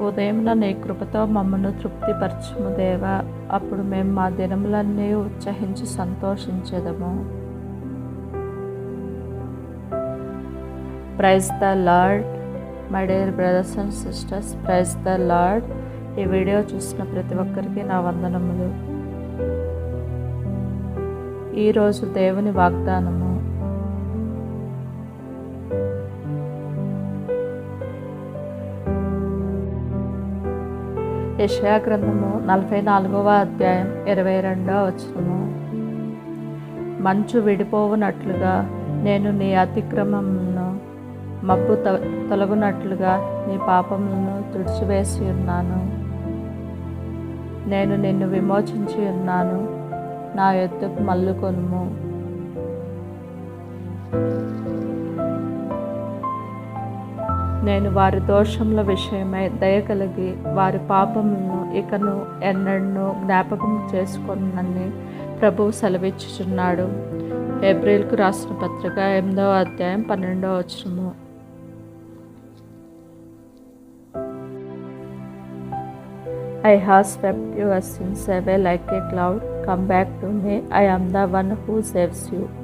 ఉదయం నీ కృపతో మమ్మను తృప్తిపరచుము దేవా. అప్పుడు మేము మా దినములన్నీ ఉత్సహించి సంతోషించదము. Praise the Lord my dear brothers and sisters praise the Lord ఈ వీడియో చూసిన ప్రతి ఒక్కరికి నా వందనములు. ఈరోజు దేవుని వాగ్దానము. యషయా గ్రంథము నలభై నాలుగవ అధ్యాయం ఇరవై రెండవ వచనము. మంచు విడిపోవునట్లుగా నేను నీ అతిక్రమమును మబ్బు తొలగునట్లుగా నీ పాపములను తుడిచివేసి ఉన్నాను. నేను నిన్ను విమోచించి ఉన్నాను. నా ఎత్తుకు మల్లుకొనుము నేను వారి దోషముల విషయమై దయ కలిగి వారి పాపములను ఇకను ఎన్నడను జ్ఞాపకం చేసుకున్నని ప్రభువు సెలవిచ్చుచున్నాడు. ఏప్రిల్కు రాసిన పత్రిక ఎనిమిదవ అధ్యాయం పన్నెండవ వచనము. I has swept your sins away like a cloud come back to me I am the one who saves you